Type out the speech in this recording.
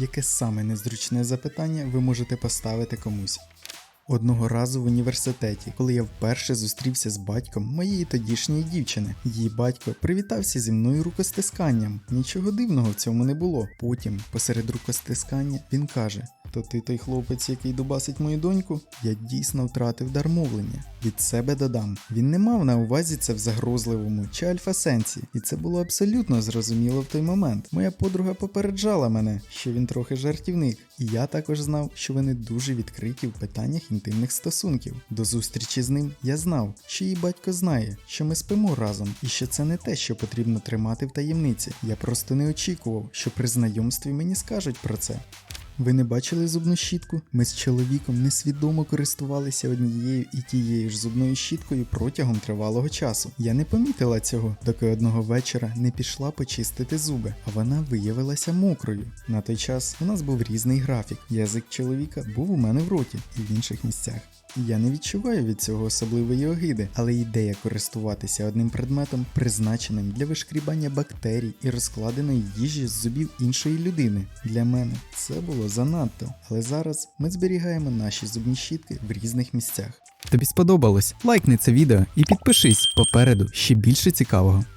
яке саме незручне запитання ви можете поставити комусь. Одного разу в університеті, коли я вперше зустрівся з батьком моєї тодішньої дівчини, її батько привітався зі мною рукостисканням. Нічого дивного в цьому не було. Потім, посеред рукостискання, він каже: То ти той хлопець, який дубасить мою доньку? Я дійсно втратив дар мовлення. Від себе додам. Він не мав на увазі це в загрозливому чи альфа-сенсі, і це було абсолютно зрозуміло в той момент. Моя подруга попереджала мене, що він трохи жартівник, і я також знав, що вони дуже відкриті в питаннях інтимних стосунків. До зустрічі з ним я знав, що її батько знає, що ми спимо разом, і що це не те, що потрібно тримати в таємниці. Я просто не очікував, що при знайомстві мені скажуть про це. Ви не бачили зубну щітку? Ми з чоловіком несвідомо користувалися однією і тією ж зубною щіткою протягом тривалого часу. Я не помітила цього, доки одного вечора не пішла почистити зуби, а вона виявилася мокрою. На той час у нас був різний графік. Язик чоловіка був у мене в роті і в інших місцях. Я не відчуваю від цього особливої огиди, але ідея користуватися одним предметом, призначеним для вишкрібання бактерій і розкладеної їжі з зубів іншої людини. Для мене це було занадто. Але зараз ми зберігаємо наші зубні щітки в різних місцях. Тобі сподобалось? Лайкни це відео і підпишись попереду ще більше цікавого.